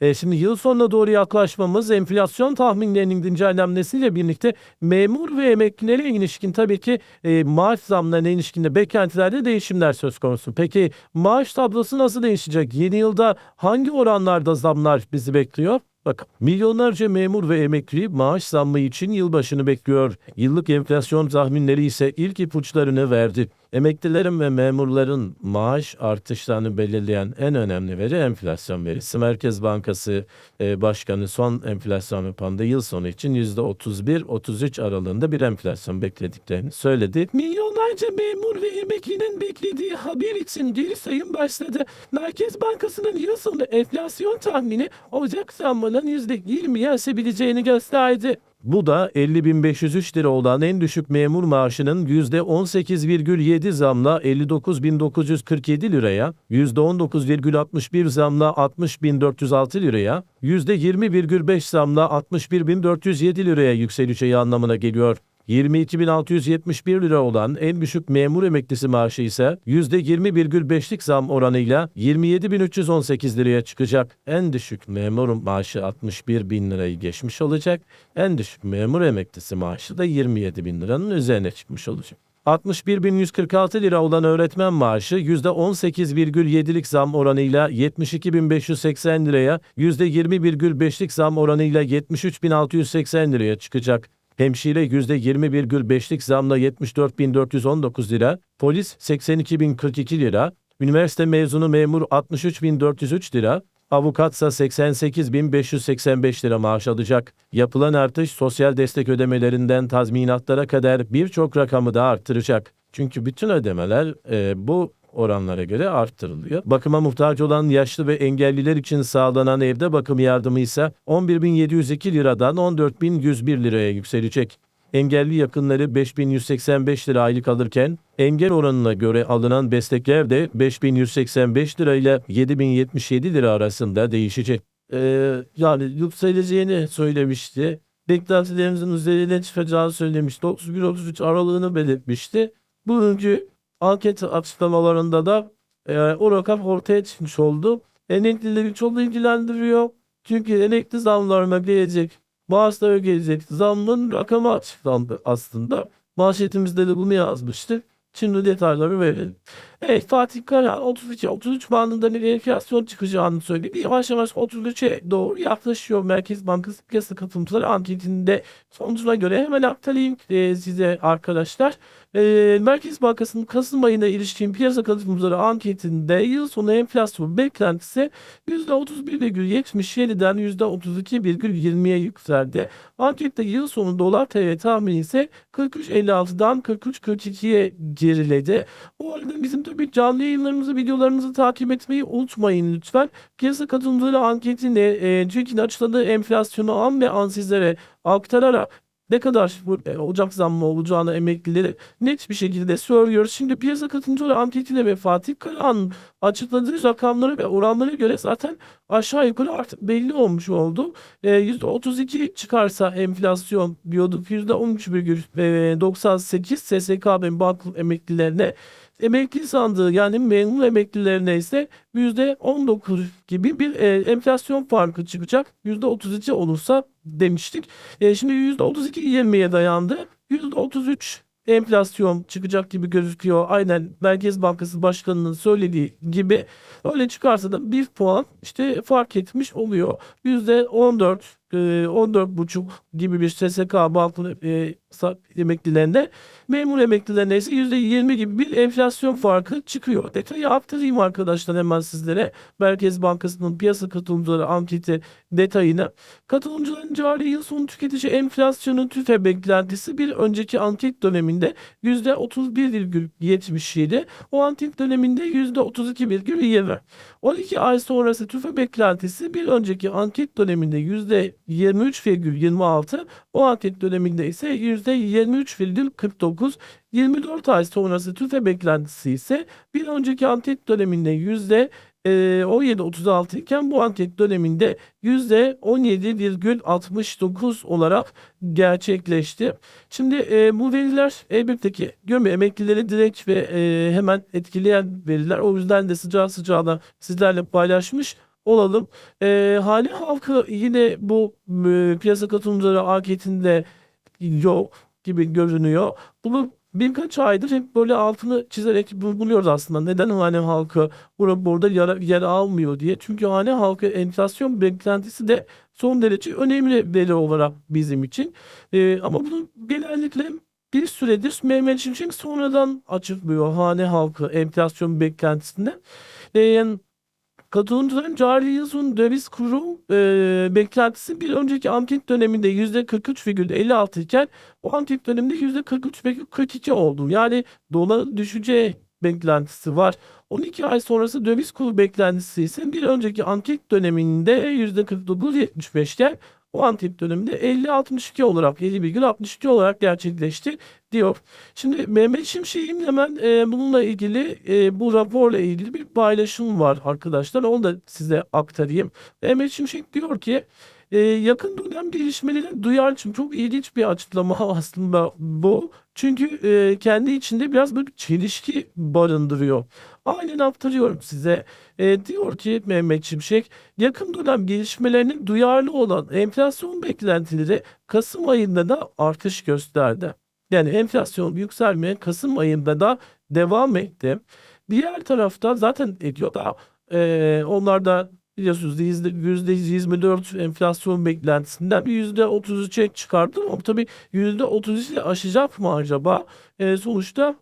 E, şimdi yıl sonuna doğru yaklaşmamız enflasyon tahminlerinin güncellenmesiyle birlikte memur ve emeklilere ilişkin tabii ki e, maaş zamlarına ilişkinde beklentilerde değişimler söz konusu. Peki maaş tablosu nasıl değişecek? Yeni yılda hangi oranlarda zamlar bizi bekliyor? Bakın milyonlarca memur ve emekli maaş zammı için yılbaşını bekliyor. Yıllık enflasyon tahminleri ise ilk ipuçlarını verdi. Emeklilerin ve memurların maaş artışlarını belirleyen en önemli veri enflasyon verisi. Merkez Bankası e, Başkanı son enflasyon raporunda yıl sonu için %31-33 aralığında bir enflasyon beklediklerini söyledi. Milyonlarca memur ve emeklinin beklediği haber için geri sayım başladı. Merkez Bankası'nın yıl sonu enflasyon tahmini Ocak zammının %20'ye aşabileceğini gösterdi. Bu da 50.503 lira olan en düşük memur maaşının %18,7 zamla 59.947 liraya, %19,61 zamla 60.406 liraya, %20,5 zamla 61.407 liraya yükseleceği anlamına geliyor. 22.671 lira olan en düşük memur emeklisi maaşı ise %20,5'lik zam oranıyla 27.318 liraya çıkacak. En düşük memur maaşı 61 bin lirayı geçmiş olacak. En düşük memur emeklisi maaşı da 27 bin liranın üzerine çıkmış olacak. 61.146 lira olan öğretmen maaşı %18,7'lik zam oranıyla 72.580 liraya, %20,5'lik zam oranıyla 73.680 liraya çıkacak. Hemşire %20,5'lik zamla 74.419 lira, polis 82.042 lira, üniversite mezunu memur 63.403 lira, avukatsa 88.585 lira maaş alacak. Yapılan artış sosyal destek ödemelerinden tazminatlara kadar birçok rakamı da arttıracak. Çünkü bütün ödemeler e, bu oranlara göre arttırılıyor. Bakıma muhtaç olan yaşlı ve engelliler için sağlanan evde bakım yardımı ise 11.702 liradan 14.101 liraya yükselecek. Engelli yakınları 5185 lira aylık alırken engel oranına göre alınan destekler de 5185 lira ile 7077 lira arasında değişecek. Ee, yani yükseleceğini söylemişti. Beklentilerimizin üzerine çıkacağını söylemişti. 31-33 aralığını belirtmişti. Bugünkü anket açıklamalarında da e, o rakam ortaya çıkmış oldu. Emeklileri çok ilgilendiriyor. Çünkü emekli zamlarına gelecek, maaşlara gelecek zamın rakamı açıklandı aslında. Manşetimizde de bunu yazmıştık. Şimdi detayları verelim. Evet Fatih Kara 32 33 bandında bir enflasyon çıkacağını söyledi. Yavaş yavaş 33'e doğru yaklaşıyor. Merkez Bankası piyasa katılımcıları anketinde sonucuna göre hemen aktarayım e, size arkadaşlar. E, Merkez Bankası'nın Kasım ayına ilişkin piyasa katılımcıları anketinde yıl sonu enflasyon beklentisi %31,77'den %32,20'ye yükseldi. Ankette yıl sonu dolar TL tahmini ise 43.56'dan 43.42'ye geriledi. Bu arada bizim tabii canlı yayınlarımızı, videolarımızı takip etmeyi unutmayın lütfen. Piyasa katılımcıları anketinde e, TÜİK'in açıkladığı enflasyonu an ve an sizlere aktararak ne kadar e, Ocak zammı olacağını emeklileri net bir şekilde söylüyoruz. Şimdi piyasa katılımcıları anketine ve Fatih Karahan açıkladığı rakamlara ve oranlara göre zaten aşağı yukarı artık belli olmuş oldu. E, %32 çıkarsa enflasyon diyorduk. %13,98 SSK ve bank emeklilerine emekli sandığı yani memur emeklilerine ise %19 gibi bir e, enflasyon farkı çıkacak. %32 olursa demiştik. E, şimdi %32 20'ye dayandı. %33 enflasyon çıkacak gibi gözüküyor. Aynen Merkez Bankası Başkanı'nın söylediği gibi öyle çıkarsa da bir puan işte fark etmiş oluyor. %14 14,5 gibi bir SSK bank e, emeklilerine memur emeklilerine ise %20 gibi bir enflasyon farkı çıkıyor. Detayı aktarayım arkadaşlar hemen sizlere. Merkez Bankası'nın piyasa katılımcıları anketi detayını. Katılımcıların cari yıl sonu tüketici enflasyonun tüfe beklentisi bir önceki anket döneminde %31,77. O anket döneminde %32,20. 12 ay sonrası tüfe beklentisi bir önceki anket döneminde %23,26. O anket döneminde ise %23,49. 24 ay sonrası tüfe beklentisi ise bir önceki anket döneminde yüzde 17.36 iken bu anket döneminde %17,69 olarak gerçekleşti. Şimdi e, bu veriler elbette ki gömü emeklileri direkt ve e, hemen etkileyen veriler. O yüzden de sıcağı sıcağına sizlerle paylaşmış olalım. Ee, hane halkı yine bu e, piyasa katılımcıları anketinde yok gibi görünüyor. Bunu birkaç aydır hep böyle altını çizerek bu- buluyoruz aslında. Neden hane halkı burada, burada yer, yer almıyor diye. Çünkü hane halkı enflasyon beklentisi de son derece önemli veri olarak bizim için. Ee, ama bunu genellikle bir süredir Mehmet Şimşek sonradan açıklıyor hane halkı enflasyon beklentisinde. Ee, yani Katılımcıların cari yıl sonu döviz kuru e, beklentisi bir önceki anket döneminde %43,56 iken o anket döneminde %43,42 oldu. Yani dolar düşeceği beklentisi var. 12 ay sonrası döviz kuru beklentisi ise bir önceki anket döneminde %49,75 anket döneminde 50-62 olarak 50,62 olarak gerçekleşti diyor. Şimdi Mehmet Şimşek'in hemen e, bununla ilgili e, bu raporla ilgili bir paylaşım var arkadaşlar. Onu da size aktarayım. Mehmet Şimşek diyor ki e, yakın dönem gelişmeleri duyar için çok ilginç bir açıklama aslında bu. Çünkü e, kendi içinde biraz böyle çelişki barındırıyor. Aynen aktarıyorum size. E, diyor ki Mehmet Şimşek yakın dönem gelişmelerinin duyarlı olan enflasyon beklentileri Kasım ayında da artış gösterdi. Yani enflasyon yükselmeye Kasım ayında da devam etti. Diğer tarafta zaten ediyor da e, onlar da biliyorsunuz yüzde yüzde 24 enflasyon beklentisinden bir yüzde 33'e çıkardı ama tabii yüzde 33'i aşacak mı acaba? E, sonuçta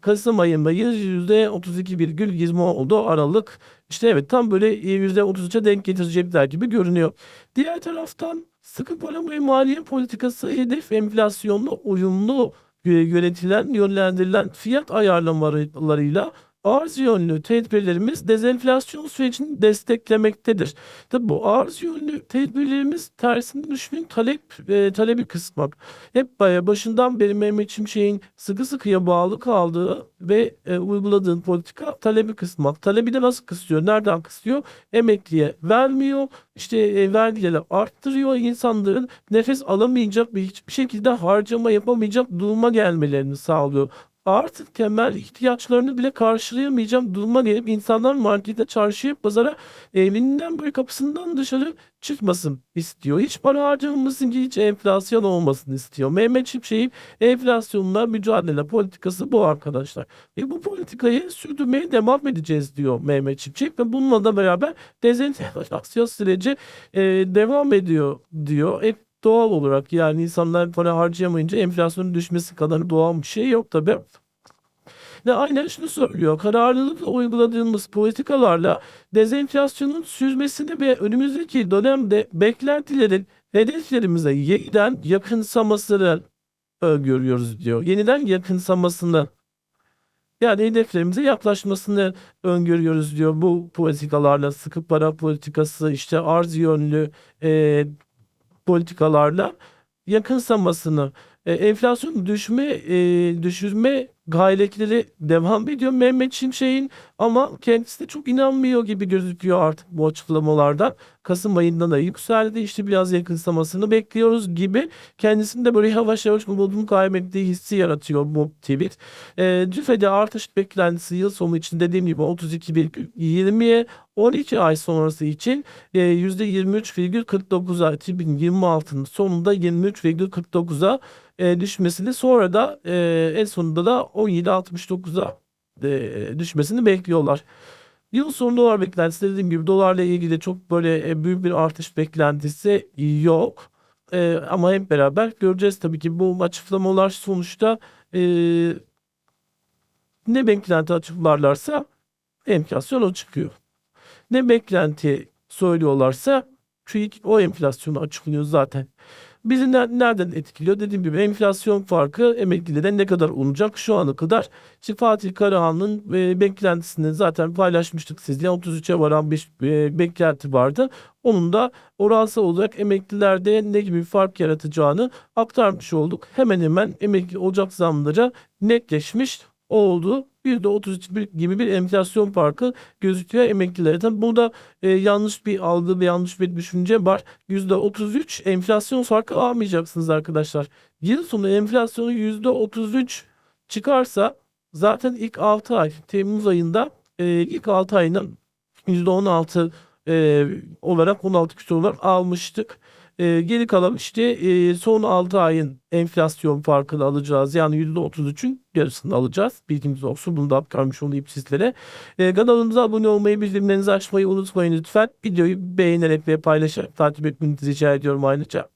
Kasım ayında yüzde 32,20 oldu Aralık. İşte evet tam böyle yüzde 33'e denk getirecekler gibi görünüyor. Diğer taraftan sıkı para ve maliye politikası hedef enflasyonla uyumlu yönetilen, yönlendirilen fiyat ayarlamalarıyla arz yönlü tedbirlerimiz dezenflasyon sürecini desteklemektedir. Tabi bu arz yönlü tedbirlerimiz tersinde düşünün talep e, talebi kısmak. Hep başından beri Mehmet Şimşek'in sıkı sıkıya bağlı kaldığı ve e, uyguladığı politika talebi kısmak. Talebi de nasıl kısıyor? Nereden kısıyor? Emekliye vermiyor. İşte e, vergileri arttırıyor. İnsanların nefes alamayacak ve hiçbir şekilde harcama yapamayacak duruma gelmelerini sağlıyor artık temel ihtiyaçlarını bile karşılayamayacağım duruma gelip insanlar markete, çarşıya, pazara evinden böyle kapısından dışarı çıkmasın istiyor. Hiç para harcamamasın ki hiç enflasyon olmasın istiyor. Mehmet Şimşek'in enflasyonla mücadele politikası bu arkadaşlar. Ve bu politikayı sürdürmeye devam edeceğiz diyor Mehmet Şimşek ve bununla da beraber dezenflasyon süreci e, devam ediyor diyor. Hep doğal olarak yani insanlar para harcayamayınca enflasyonun düşmesi kadar doğal bir şey yok tabii. Ve aynen şunu söylüyor. Kararlılıkla uyguladığımız politikalarla dezenflasyonun sürmesini ve önümüzdeki dönemde beklentilerin hedeflerimize yeniden yakınsamasını öngörüyoruz diyor. Yeniden yakınsamasını yani hedeflerimize yaklaşmasını öngörüyoruz diyor bu politikalarla sıkı para politikası işte arz yönlü e, politikalarla yakınsamasını e, enflasyon düşme e, düşürme gayretleri devam ediyor Mehmet Şimşek'in ama kendisi de çok inanmıyor gibi gözüküyor artık bu açıklamalardan. Kasım ayında da yükseldi işte biraz yakınsamasını bekliyoruz gibi kendisinde böyle yavaş yavaş umudunu kaybettiği hissi yaratıyor bu tweet. E, CİFE'de artış beklentisi yıl sonu için dediğim gibi 32,20'ye 12 ay sonrası için e, %23,49'a 2026'nın sonunda 23,49'a e, düşmesini sonra da e, en sonunda da 17.69'a e, düşmesini bekliyorlar. Yıl sonu dolar beklentisi dediğim gibi dolarla ilgili çok böyle e, büyük bir artış beklentisi yok. E, ama hep beraber göreceğiz tabii ki bu açıklamalar sonuçta e, ne beklenti açıklarlarsa enflasyon o çıkıyor. Ne beklenti söylüyorlarsa TÜİK o enflasyonu açıklıyor zaten. Bizi ne- nereden etkiliyor? Dediğim gibi enflasyon farkı emeklilere ne kadar olacak şu ana kadar? İşte Fatih Karahan'ın e, beklentisini zaten paylaşmıştık sizle. 33'e varan bir e, beklenti vardı. Onun da oransal olarak emeklilerde ne gibi bir fark yaratacağını aktarmış olduk. Hemen hemen emekli olacak zamları netleşmiş oldu. %33 gibi bir enflasyon farkı gözüküyor emeklilerden. Burada e, yanlış bir algı ve yanlış bir düşünce var. %33 enflasyon farkı almayacaksınız arkadaşlar. Yıl sonu enflasyonu %33 çıkarsa zaten ilk 6 ay Temmuz ayında e, ilk 6 ayının %16 e, olarak 16 küsur olarak almıştık. E, geri kalan işte e, son 6 ayın enflasyon farkını alacağız. Yani %33'ün yarısını alacağız. Bilginiz olsun. Bunu da aktarmış olayım sizlere. E, kanalımıza abone olmayı, bildirimlerinizi açmayı unutmayın lütfen. Videoyu beğenerek ve paylaşarak takip etmenizi rica ediyorum ayrıca.